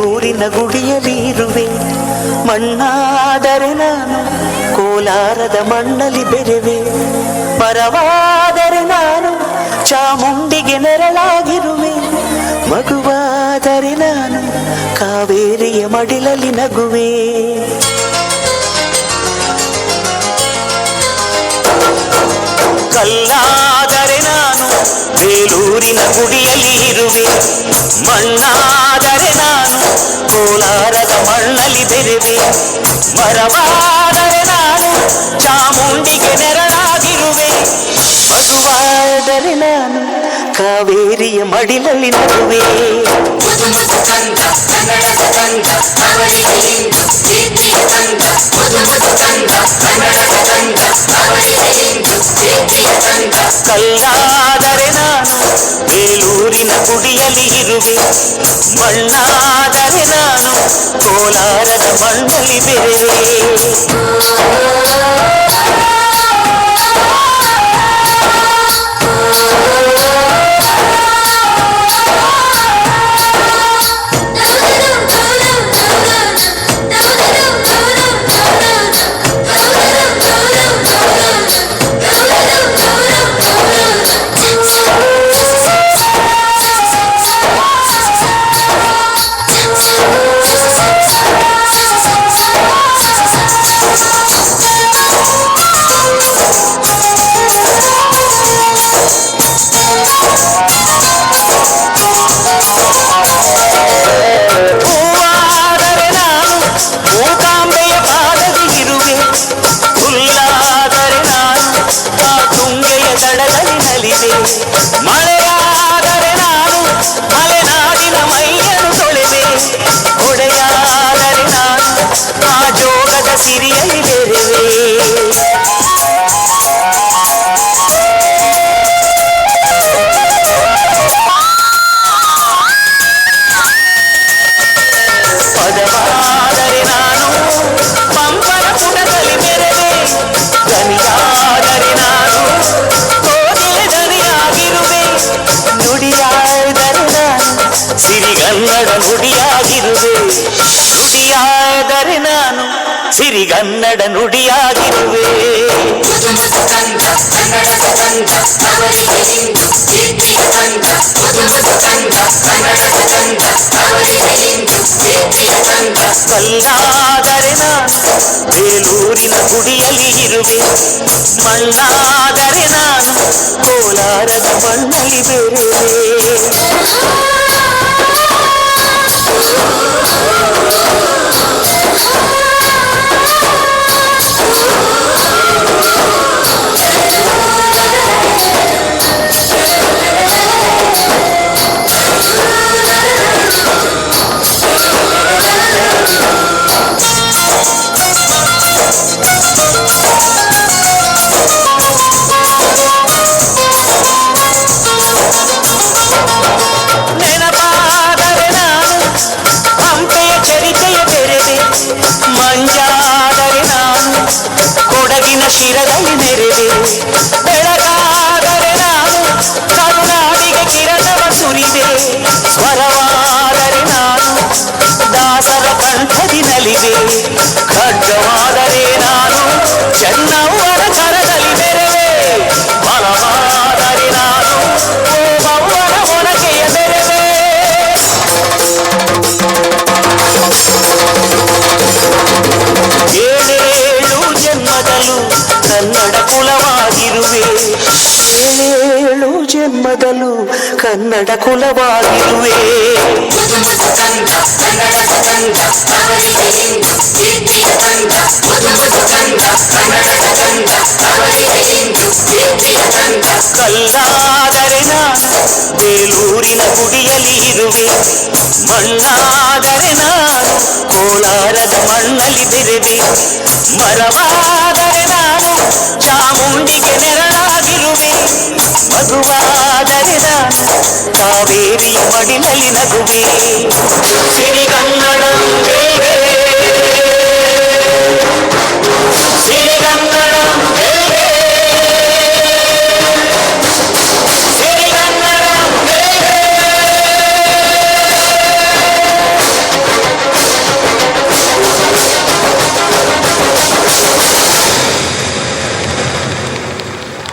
ಬೇಲೂರಿನ ಗುಡಿಯಲಿರುವೆ ಮಣ್ಣಾದರೆ ನಾನು ಕೋಲಾರದ ಮಣ್ಣಲ್ಲಿ ಬೆರೆವೆ. ಪರವಾದರೆ ನಾನು ಚಾಮುಂಡಿಗೆ ನೆರಳಾಗಿರುವೆ. ಮಗುವಾದರೆ ನಾನು ಕಾವೇರಿಯ ಮಡಿಲಲ್ಲಿ ನಗುವೆ. ನಾನು ಬೇಲೂರಿನ ಗುಡಿಯಲ್ಲಿ ಇರುವೆ ಮಣ್ಣಾದರೆ ನಾನು ಕೋಲಾರದ ಮಣ್ಣಲ್ಲಿ ಬೆರೆವೆ ಮರವಾದರೆ ನಾನು ಚಾಮುಂಡಿಗೆ ನೆರಳಾಗಿರುವೆ ಮಗುವಾದರೆ ನಾನು ಕಾವೇರಿಯ ಮಡಿಲಲ್ಲಿ ನಗುವೆ ಮುದು ಮಣ್ಣಾದರೆ ನಾನು ಕೋಲಾರದ ಮಣ್ಣಲ್ಲಿ ಬೆರೆವೆ ಮಳೆಯಾದರೆ ನಾನು ಮಲೆನಾಡಿನ ಮೈಯನ್ನು ತೊಳೆವೆ ಹೊಡೆಯಾದರೆ ನಾನು ಆ ಜೋಗದ ಸಿರಿಯಲ್ಲಿ ಬೆರೆವೆ ಪದವಾದರೆ சிறி கன்னட நுடியாகிருவே கல்லாதரே நான் வேலூரின குடியலிருவே மல்லாதரே நான் கோலாரத மண்ணலி பெறுவே. ಇಂದು ಕನ್ನಡ ಕುಲವಾಗಿರುವೆ. ಕಲ್ಲಾದರೆ ನಾನು ಬೇಲೂರಿನ ಗುಡಿಯಲ್ಲಿ ಇರುವೆ. ಮಣ್ಣಾದರೆ ನಾನು ಕೋಲಾರದ ಮಣ್ಣಲ್ಲಿ ಬೆರೆದೆ ಮರವಾದರೆ ನಾನು ಚಾಮುಂಡಿಗೆ ನೆರಳಾಗಿರುವೆ. ಮಗುವಾದರೆ ನಾನು ಕಾವೇರಿಯ ಮಡಿಲಲ್ಲಿ ನಗುವೆ ಸಿರಿಗನ್ನಡ ಸಿರಿಗನ್ನಡ